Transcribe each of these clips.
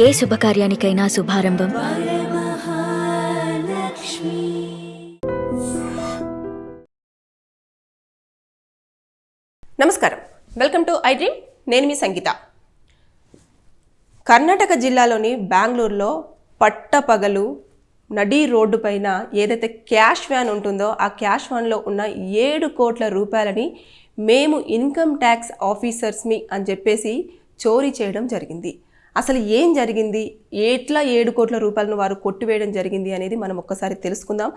ఏ శుభకార్యానికైనా శుభారంభం. నమస్కారం. Welcome to I dream. నేను మీ సంగీత. కర్ణాటక జిల్లాలోని బెంగళూరులో పట్టపగలు నడి రోడ్డు పైన ఏదైతే క్యాష్ వ్యాన్ ఉంటుందో ఆ క్యాష్ వ్యాన్లో ఉన్న ఏడు కోట్ల రూపాయలని మేము ఇన్కమ్ ట్యాక్స్ ఆఫీసర్స్మి అని చెప్పేసి చోరీ చేయడం జరిగింది. అసలు ఏం జరిగింది? ఎట్లా ఏడు కోట్ల రూపాయలను వారు కొట్టివేయడం జరిగింది అనేది మనం ఒక్కసారి తెలుసుకుందాం.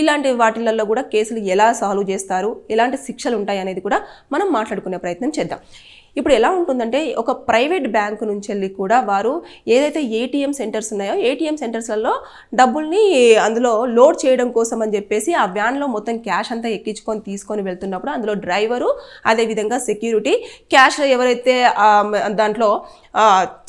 ఇలాంటి వాటిలలో కూడా కేసులు ఎలా సాల్వ్ చేస్తారు? ఎలాంటి శిక్షలు ఉంటాయి అనేది కూడా మనం మాట్లాడుకునే ప్రయత్నం చేద్దాం. ఇప్పుడు ఎలా ఉంటుందంటే ఒక ప్రైవేట్ బ్యాంకు నుంచి వెళ్ళి కూడా వారు ఏదైతే ఏటీఎం సెంటర్స్ ఉన్నాయో ఏటీఎం సెంటర్స్లలో డబ్బుల్ని అందులో లోడ్ చేయడం కోసం అని చెప్పేసి ఆ వ్యాన్లో మొత్తం క్యాష్ అంతా ఎక్కించుకొని తీసుకొని వెళ్తున్నప్పుడు అందులో డ్రైవరు అదేవిధంగా సెక్యూరిటీ క్యాష్ ఎవరైతే దాంట్లో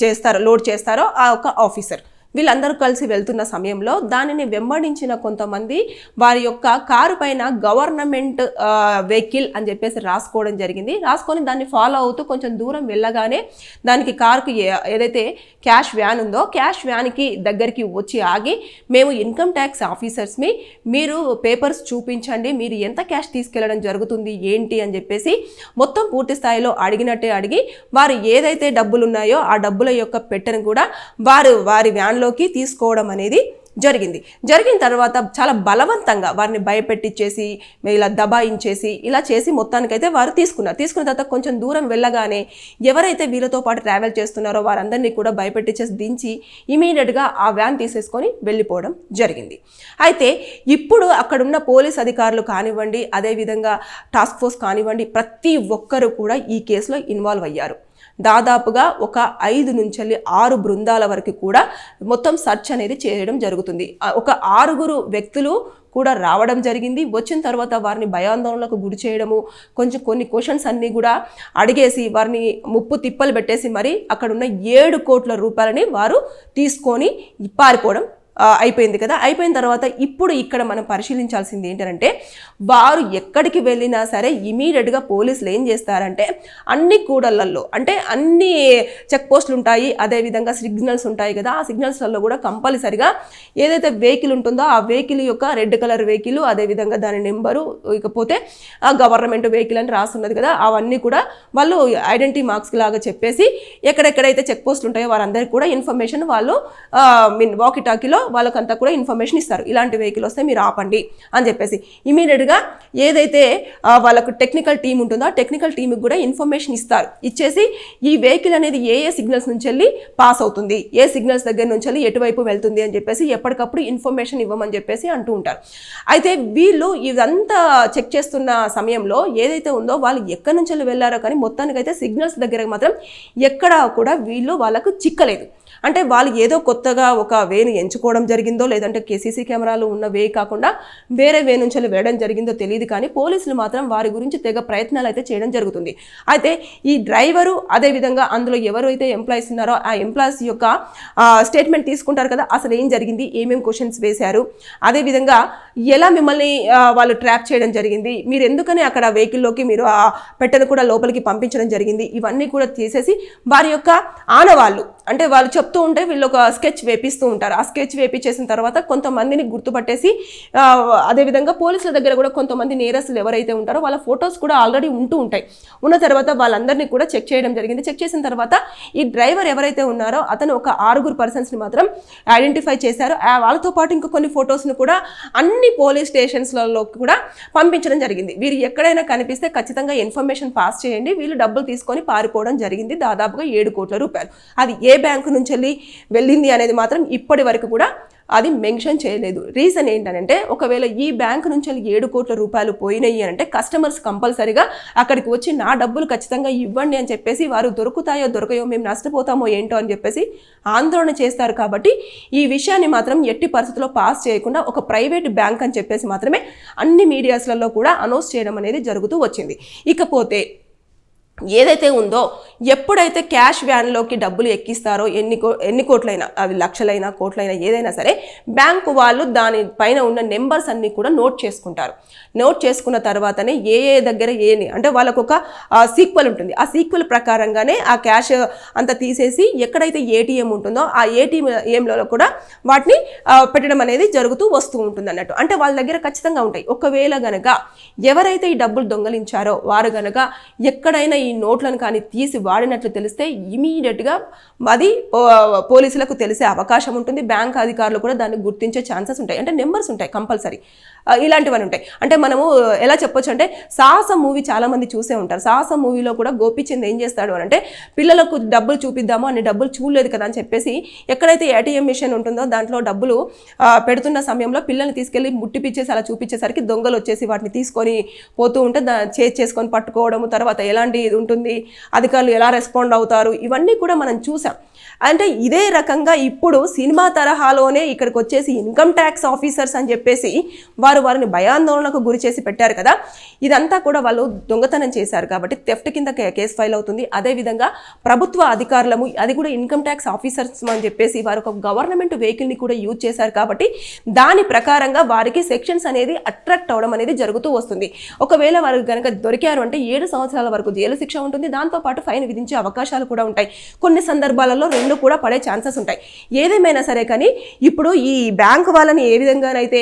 చేస్తారో లోడ్ చేస్తారో ఆ ఒక ఆఫీసర్. వీళ్ళందరూ కలిసి వెళ్తున్న సమయంలో దానిని వెంబడించిన కొంతమంది వారి యొక్క కారు పైన గవర్నమెంట్ వెహికల్ అని చెప్పేసి రాసుకోవడం జరిగింది. రాసుకొని దాన్ని ఫాలో అవుతూ కొంచెం దూరం వెళ్ళగానే దానికి కారుకి ఏదైతే క్యాష్ వ్యాన్ ఉందో క్యాష్ వ్యాన్కి దగ్గరికి వచ్చి ఆగి మేము ఇన్కమ్ ట్యాక్స్ ఆఫీసర్స్ని మీరు పేపర్స్ చూపించండి మీరు ఎంత క్యాష్ తీసుకెళ్ళడం జరుగుతుంది ఏంటి? అని చెప్పేసి మొత్తం పూర్తి స్థాయిలో అడిగినట్టే అడిగి వారు ఏదైతే డబ్బులు ఉన్నాయో ఆ డబ్బుల యొక్క పెట్టెను కూడా వారు వారి వ్యాన్లోకి తీసుకోవడం అనేది జరిగింది. జరిగిన తర్వాత చాలా బలవంతంగా వారిని భయపెట్టించేసి ఇలా దబాయించేసి ఇలా చేసి మొత్తానికైతే వారు తీసుకున్నారు. తీసుకున్న తర్వాత కొంచెం దూరం వెళ్ళగానే ఎవరైతే వీళ్ళతో పాటు ట్రావెల్ చేస్తున్నారో వారందరినీ కూడా భయపెట్టించేసి దించి ఇమీడియట్గా ఆ వ్యాన్ తీసేసుకొని వెళ్ళిపోవడం జరిగింది. అయితే ఇప్పుడు అక్కడున్న పోలీస్ అధికారులు కానివ్వండి అదేవిధంగా టాస్క్ ఫోర్స్ కానివ్వండి ప్రతి ఒక్కరు కూడా ఈ కేసులో ఇన్వాల్వ్ అయ్యారు. దాదాపుగా ఒక ఐదు నుంచి ఆరు బృందాల వరకు కూడా మొత్తం సర్చ్ అనేది చేయడం జరుగుతుంది. ఒక ఆరుగురు వ్యక్తులు కూడా రావడం జరిగింది. వచ్చిన తర్వాత వారిని భయాందోళనలకు గురి చేయడము కొంచెం కొన్ని క్వశ్చన్స్ అన్నీ కూడా అడిగేసి వారిని ముప్పు తిప్పలు పెట్టేసి మరి అక్కడున్న ఏడు కోట్ల రూపాయలని వారు తీసుకొని పారిపోవడం అయిపోయింది కదా. అయిపోయిన తర్వాత ఇప్పుడు ఇక్కడ మనం పరిశీలించాల్సింది ఏంటంటే వారు ఎక్కడికి వెళ్ళినా సరే ఇమీడియట్గా పోలీసులు ఏం చేస్తారంటే అన్ని కూడళ్ళలో అంటే అన్ని చెక్ పోస్టులు ఉంటాయి అదేవిధంగా సిగ్నల్స్ ఉంటాయి కదా. ఆ సిగ్నల్స్లలో కూడా కంపల్సరిగా ఏదైతే వెహికల్ ఉంటుందో ఆ వెహికల్ యొక్క రెడ్ కలర్ వెహికల్ అదేవిధంగా దాని నెంబరు ఇకపోతే ఆ గవర్నమెంట్ వెహికల్ అని రాస్తున్నది కదా. అవన్నీ కూడా వాళ్ళు ఐడెంటిటీ మార్క్స్ లాగా చెప్పేసి ఎక్కడెక్కడైతే చెక్ పోస్టులు ఉంటాయో వారందరికీ కూడా ఇన్ఫర్మేషన్ వాళ్ళు మీన్ వాకిటాకీలో వాళ్ళకంతా కూడా ఇన్ఫర్మేషన్ ఇస్తారు. ఇలాంటి వెహికల్ వస్తే మీరు ఆపండి అని చెప్పేసి. ఇమీడియట్గా ఏదైతే వాళ్ళకు టెక్నికల్ టీం ఉంటుందో ఆ టెక్నికల్ టీంకి కూడా ఇన్ఫర్మేషన్ ఇస్తారు. ఇచ్చేసి ఈ వెహికల్ అనేది ఏ ఏ సిగ్నల్స్ నుంచి వెళ్ళి పాస్ అవుతుంది? ఏ సిగ్నల్స్ దగ్గర నుంచి వెళ్ళి ఎటువైపు వెళ్తుంది అని చెప్పేసి ఎప్పటికప్పుడు ఇన్ఫర్మేషన్ ఇవ్వమని చెప్పేసి అంటూ ఉంటారు. అయితే వీళ్ళు ఇదంతా చెక్ చేస్తున్న సమయంలో ఏదైతే ఉందో వాళ్ళు ఎక్కడి నుంచి వెళ్ళారో కానీ మొత్తానికైతే సిగ్నల్స్ దగ్గర మాత్రం ఎక్కడా కూడా వీళ్ళు వాళ్ళకు చిక్కలేదు. అంటే వాళ్ళు ఏదో కొత్తగా ఒక వేను ఎంచుకోవడం జరిగిందో లేదంటే కేసీసీ కెమెరాలు ఉన్న వే కాకుండా వేరే వే నుంచి వెళ్ళి వెళ్ళడం జరిగిందో తెలియదు కానీ పోలీసులు మాత్రం వారి గురించి తెగ ప్రయత్నాలు అయితే చేయడం జరుగుతుంది. అయితే ఈ డ్రైవరు అదేవిధంగా అందులో ఎవరైతే ఎంప్లాయీస్ ఉన్నారో ఆ ఎంప్లాయీస్ యొక్క స్టేట్మెంట్ తీసుకుంటారు కదా అసలు ఏం జరిగింది ఏమేమి క్వశ్చన్స్ వేశారు అదేవిధంగా ఎలా మిమ్మల్ని వాళ్ళు ట్రాప్ చేయడం జరిగింది మీరు ఎందుకని అక్కడ వెహికల్లోకి మీరు ఆ పెట్టెను కూడా లోపలికి పంపించడం జరిగింది ఇవన్నీ కూడా తీసేసి వారి యొక్క ఆనవాళ్ళు అంటే వాళ్ళు చెప్తూ ఉంటే వీళ్ళు ఒక స్కెచ్ వేపిస్తూ ఉంటారు. ఆ స్కెచ్ వేపించేసిన తర్వాత కొంతమందిని గుర్తుపట్టేసి అదేవిధంగా పోలీసుల దగ్గర కూడా కొంతమంది నేరస్తులు ఎవరైతే ఉంటారో వాళ్ళ ఫొటోస్ కూడా ఆల్రెడీ ఉంటూ ఉంటాయి. ఉన్న తర్వాత వాళ్ళందరినీ కూడా చెక్ చేయడం జరిగింది. చెక్ చేసిన తర్వాత ఈ డ్రైవర్ ఎవరైతే ఉన్నారో అతను ఒక ఆరుగురు పర్సన్స్ని మాత్రం ఐడెంటిఫై చేశారు. ఆ వాళ్ళతో పాటు ఇంకా కొన్ని ఫొటోస్ను కూడా అన్ని పోలీస్ స్టేషన్స్లలో కూడా పంపించడం జరిగింది. వీరు ఎక్కడైనా కనిపిస్తే ఖచ్చితంగా ఇన్ఫర్మేషన్ పాస్ చేయండి. వీళ్ళు డబ్బులు తీసుకొని పారిపోవడం జరిగింది. దాదాపుగా ఏడు కోట్ల రూపాయలు. అది ఏ బ్యాంకు నుంచి వెళ్ళి వెళ్ళింది అనేది మాత్రం ఇప్పటి వరకు కూడా అది మెన్షన్ చేయలేదు. రీజన్ ఏంటంటే ఒకవేళ ఈ బ్యాంక్ నుంచి ఏడు కోట్ల రూపాయలు పోయినాయి అని అంటే కస్టమర్స్ కంపల్సరీగా అక్కడికి వచ్చి నా డబ్బులు ఖచ్చితంగా ఇవ్వండి అని చెప్పేసి వారు దొరుకుతాయో దొరకయో మేము నష్టపోతామో ఏంటో అని చెప్పేసి ఆందోళన చేస్తారు కాబట్టి ఈ విషయాన్ని మాత్రం ఎట్టి పరిస్థితుల్లో పాస్ చేయకుండా ఒక ప్రైవేట్ బ్యాంక్ అని చెప్పేసి మాత్రమే అన్ని మీడియాస్లలో కూడా అనౌన్స్ చేయడం అనేది జరుగుతూ వచ్చింది. ఇకపోతే ఏదైతే ఉందో ఎప్పుడైతే క్యాష్ వ్యాన్లోకి డబ్బులు ఎక్కిస్తారో ఎన్ని కో ఎన్ని కోట్లైనా అవి లక్షలైనా కోట్లైనా ఏదైనా సరే బ్యాంకు వాళ్ళు దాని పైన ఉన్న నెంబర్స్ అన్నీ కూడా నోట్ చేసుకుంటారు. నోట్ చేసుకున్న తర్వాతనే ఏ ఏ దగ్గర ఏని అంటే వాళ్ళకు ఒక సీక్వల్ ఉంటుంది. ఆ సీక్వల్ ప్రకారంగానే ఆ క్యాష్ అంతా తీసేసి ఎక్కడైతే ఏటీఎం ఉంటుందో ఆ ఏటీఎంలో కూడా వాటిని పెట్టడం అనేది జరుగుతూ వస్తూ ఉంటుంది అన్నట్టు అంటే వాళ్ళ దగ్గర ఖచ్చితంగా ఉంటాయి. ఒకవేళ గనక ఎవరైతే ఈ డబ్బులు దొంగలించారో వారు గనక ఎక్కడైనా ఈ నోట్లను కానీ తీసి వాడినట్లు తెలిస్తే ఇమీడియట్గా అది పో- పోలీసులకు తెలిసే అవకాశం ఉంటుంది. బ్యాంక్ అధికారులు కూడా దాన్ని గుర్తించే ఛాన్సెస్ ఉంటాయి. అంటే నెంబర్స్ ఉంటాయి కంపల్సరీ. ఇలాంటివన్నీ ఉంటాయి. అంటే మనము ఎలా చెప్పొచ్చు అంటే సాహస మూవీ చాలామంది చూసే ఉంటారు. సాహస మూవీలో కూడా గోపిచంద్ ఏం చేస్తాడు అని అంటే పిల్లలకు డబ్బులు చూపిద్దాము అని డబ్బులు చూడలేదు కదా అని చెప్పేసి ఎక్కడైతే ఏటీఎం మిషన్ ఉంటుందో దాంట్లో డబ్బులు పెడుతున్న సమయంలో పిల్లల్ని తీసుకెళ్ళి ముట్టిపిచ్చేసి అలా చూపించేసరికి దొంగలు వచ్చేసి వాటిని తీసుకొని పోతూ ఉంటే దా చేసుకొని పట్టుకోవడము తర్వాత ఎలాంటి ఇది ఉంటుంది అధికారులు ఎలా రెస్పాండ్ అవుతారు? ఇవన్నీ కూడా మనం చూసాం. అంటే ఇదే రకంగా ఇప్పుడు సినిమా తరహాలోనే ఇక్కడికి వచ్చేసి ఇన్కమ్ ట్యాక్స్ ఆఫీసర్స్ అని చెప్పేసి వారు వారిని భయాందోళనకు గురి చేసి పెట్టారు కదా. ఇదంతా కూడా వాళ్ళు దొంగతనం చేశారు కాబట్టి థెఫ్ట్ కింద కేసు ఫైల్ అవుతుంది. అదేవిధంగా ప్రభుత్వ అధికారులము అది కూడా ఇన్కమ్ ట్యాక్స్ ఆఫీసర్స్ అని చెప్పేసి వారు ఒక గవర్నమెంట్ వెహికల్ని కూడా యూజ్ చేశారు కాబట్టి దాని ప్రకారంగా వారికి సెక్షన్స్ అనేది అట్రాక్ట్ అవడం అనేది జరుగుతూ వస్తుంది. ఒకవేళ వారు కనుక దొరికారు అంటే ఏడు సంవత్సరాల వరకు జైలు శిక్ష ఉంటుంది. దాంతోపాటు ఫైన్ విధించే అవకాశాలు కూడా ఉంటాయి. కొన్ని సందర్భాలలో రెండు కూడా పడే ఛాన్సెస్ ఉంటాయి. ఏదేమైనా సరే కానీ ఇప్పుడు ఈ బ్యాంక్ వాళ్ళని ఏ విధంగానైతే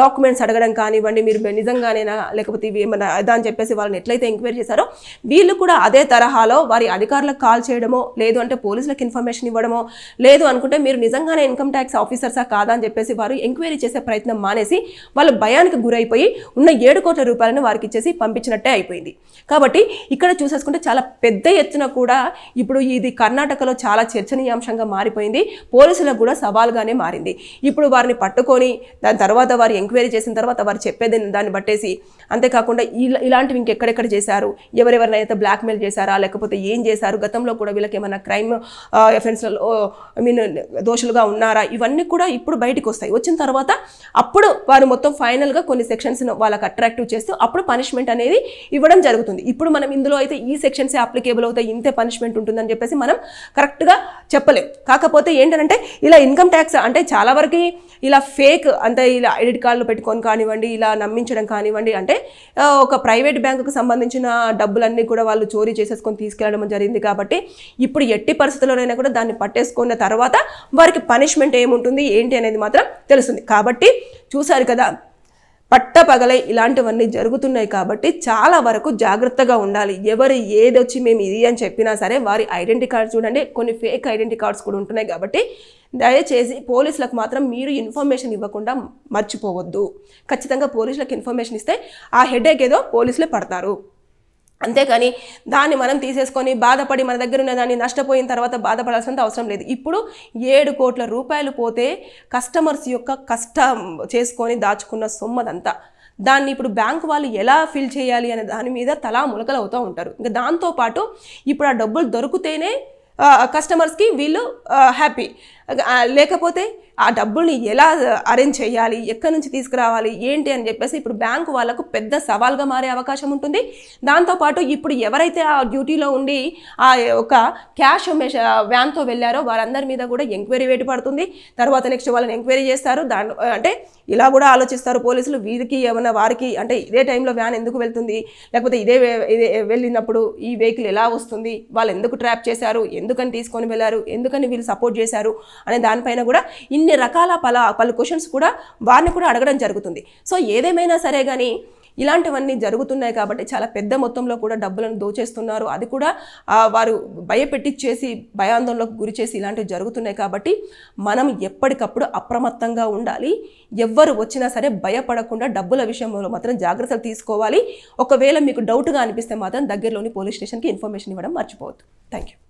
డాక్యుమెంట్స్ అడగడం కానివ్వండి మీరు నిజంగానేనా లేకపోతే ఇవి ఏమైనా అదా అని చెప్పేసి వాళ్ళని ఎట్లయితే ఎంక్వైరీ చేశారో వీళ్ళు కూడా అదే తరహాలో వారి అధికారులకు కాల్ చేయడమో లేదు అంటే పోలీసులకు ఇన్ఫర్మేషన్ ఇవ్వడమో లేదు అనుకుంటే మీరు నిజంగానే ఇన్కమ్ ట్యాక్స్ ఆఫీసర్సా కాదా అని చెప్పేసి వారు ఎంక్వైరీ చేసే ప్రయత్నం మానేసి వాళ్ళ భయానికి గురైపోయి ఉన్న ఏడు కోట్ల రూపాయలను వారికి ఇచ్చేసి పంపించినట్టే అయిపోయింది. కాబట్టి ఇక్కడ చూసేసుకుంటే చాలా పెద్ద ఎత్తున కూడా ఇప్పుడు ఇది కర్ణాటకలో చాలా చర్చనీయాంశంగా మారిపోయింది. పోలీసులకు కూడా సవాల్గానే మారింది. ఇప్పుడు వారిని పట్టుకొని దాని తర్వాత వారు ఎంక్వైరీ చేసిన తర్వాత వారు చెప్పేది దాన్ని బట్టేసి అంతేకాకుండా ఇలా ఇలాంటివి ఇంకెక్కడెక్కడ చేశారు? ఎవరెవరినైతే బ్లాక్మెయిల్ చేశారా? లేకపోతే ఏం చేశారు? గతంలో కూడా వీళ్ళకి ఏమైనా క్రైమ్ ఎఫెన్స్లలో ఐ మీన్ దోషులుగా ఉన్నారా? ఇవన్నీ కూడా ఇప్పుడు బయటకు వస్తాయి. వచ్చిన తర్వాత అప్పుడు వారు మొత్తం ఫైనల్గా కొన్ని సెక్షన్స్ను వాళ్ళకి అట్రాక్టివ్ చేస్తూ అప్పుడు పనిష్మెంట్ అనేది ఇవ్వడం జరుగుతుంది. ఇప్పుడు మనం ఇందులో అయితే ఈ సెక్షన్సే అప్లికేబుల్ అవుతాయి ఇంతే పనిష్మెంట్ ఉంటుందని చెప్పేసి మనం కరెక్ట్గా చెప్పలేం. కాకపోతే ఏంటంటే ఇలా ఇన్కమ్ ట్యాక్స్ అంటే చాలా వరకు ఇలా ఫేక్ అంటే ఇలా ఐడెంటి కార్డులు పెట్టుకొని కానివ్వండి ఇలా నమ్మించడం కానివ్వండి అంటే ఒక ప్రైవేట్ బ్యాంకుకు సంబంధించిన డబ్బులన్నీ కూడా వాళ్ళు చోరీ చేసేసుకొని తీసుకెళ్ళడం జరిగింది కాబట్టి ఇప్పుడు ఎట్టి పరిస్థితుల్లోనైనా కూడా దాన్ని పట్టేసుకున్న తర్వాత వారికి పనిష్మెంట్ ఏముంటుంది ఏంటి అనేది మాత్రం తెలుస్తుంది. కాబట్టి చూశారు కదా పట్టపగలై ఇలాంటివన్నీ జరుగుతున్నాయి కాబట్టి చాలా వరకు జాగ్రత్తగా ఉండాలి. ఎవరు ఏదొచ్చి మేము ఇది అని చెప్పినా సరే వారి ఐడెంటిటీ కార్డ్స్ చూడండి. కొన్ని ఫేక్ ఐడెంటిటీ కార్డ్స్ కూడా ఉంటున్నాయి కాబట్టి దయచేసి పోలీసులకు మాత్రం మీరు ఇన్ఫర్మేషన్ ఇవ్వకుండా మర్చిపోవద్దు. ఖచ్చితంగా పోలీసులకు ఇన్ఫర్మేషన్ ఇస్తే ఆ హెడేక్ ఏదో పోలీసులే పడతారు. అంతేకాని దాన్ని మనం తీసేసుకొని బాధపడి మన దగ్గర ఉన్న దాన్ని నష్టపోయిన తర్వాత బాధపడాల్సినంత అవసరం లేదు. ఇప్పుడు ఏడు కోట్ల రూపాయలు పోతే కస్టమర్స్ యొక్క కష్టం చేసుకొని దాచుకున్న సొమ్మదంతా. దాన్ని ఇప్పుడు బ్యాంక్ వాళ్ళు ఎలా ఫిల్ చేయాలి అనే దాని మీద తలా ములకలు అవుతూ ఉంటారు. ఇంకా దాంతోపాటు ఇప్పుడు ఆ డబ్బులు దొరికితేనే కస్టమర్స్కి వీళ్ళు హ్యాపీ. లేకపోతే ఆ డబ్బుల్ని ఎలా అరేంజ్ చేయాలి? ఎక్కడి నుంచి తీసుకురావాలి? ఏంటి అని చెప్పేసి ఇప్పుడు బ్యాంకు వాళ్ళకు పెద్ద సవాల్గా మారే అవకాశం ఉంటుంది. దాంతోపాటు ఇప్పుడు ఎవరైతే ఆ డ్యూటీలో ఉండి ఆ ఒక క్యాష్ వ్యాన్తో వెళ్ళారో వారందరి మీద కూడా ఎంక్వైరీ వేటు పడుతుంది. తర్వాత నెక్స్ట్ వాళ్ళని ఎంక్వైరీ చేస్తారు. దాని అంటే ఇలా కూడా ఆలోచిస్తారు పోలీసులు. వీరికి ఏమైనా వారికి అంటే ఇదే టైంలో వ్యాన్ ఎందుకు వెళ్తుంది? లేకపోతే ఇదే ఇదే వెళ్ళినప్పుడు ఈ వెహికల్ ఎలా వస్తుంది? వాళ్ళు ఎందుకు ట్రాప్ చేశారు? ఎందుకని తీసుకొని వెళ్ళారు? ఎందుకని వీళ్ళు సపోర్ట్ చేశారు? అనే దానిపైన కూడా ఇన్ని రకాల పల పలు క్వశ్చన్స్ కూడా వారిని కూడా అడగడం జరుగుతుంది. సో ఏదేమైనా సరే కానీ ఇలాంటివన్నీ జరుగుతున్నాయి కాబట్టి చాలా పెద్ద మొత్తంలో కూడా డబ్బులను దోచేస్తున్నారు. అది కూడా వారు భయపెట్టిచ్చేసి భయాందోళనకు గురి చేసి ఇలాంటివి జరుగుతున్నాయి కాబట్టి మనం ఎప్పటికప్పుడు అప్రమత్తంగా ఉండాలి. ఎవ్వరు వచ్చినా సరే భయపడకుండా డబ్బుల విషయంలో మాత్రం జాగ్రత్తలు తీసుకోవాలి. ఒకవేళ మీకు డౌట్గా అనిపిస్తే మాత్రం దగ్గరలోని పోలీస్ స్టేషన్కి ఇన్ఫర్మేషన్ ఇవ్వడం మర్చిపోవద్దు. Thank you